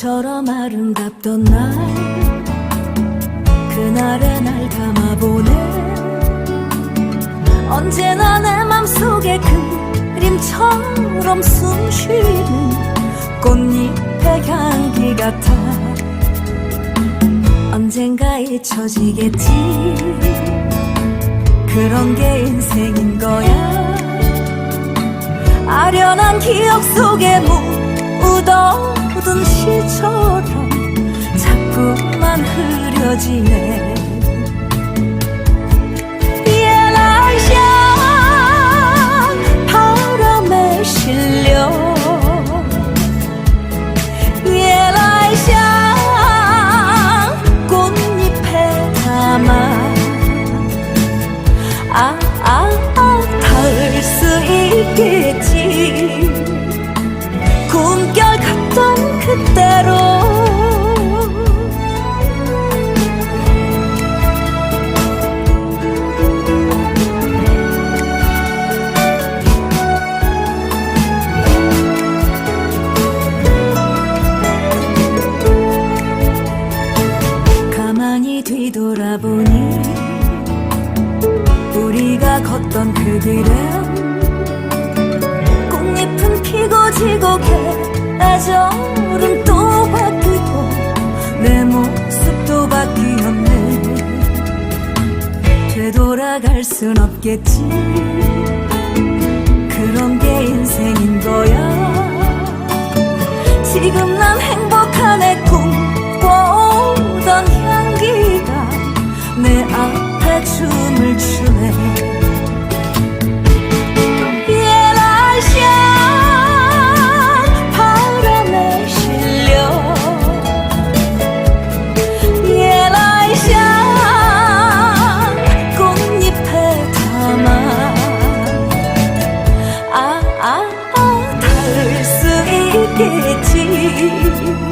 꿈처럼 아름답던 날 그날의 날 담아보네. 언제나 내 맘속에 그림처럼 숨쉬는 꽃잎의 향기 같아. 언젠가 잊혀지겠지. 그런 게 인생인 거야. 아련한 기억 속에 묻 어둔 시처럼 자꾸만 흐려지네. 담아 아, 아, 아, 닿을 수 있겠지 걷던 그 길엔 꽃잎은 피고 지고 계절은 또 바뀌고 내 모습도 바뀌었네. 되돌아갈 순 없겠지. 그런 게 있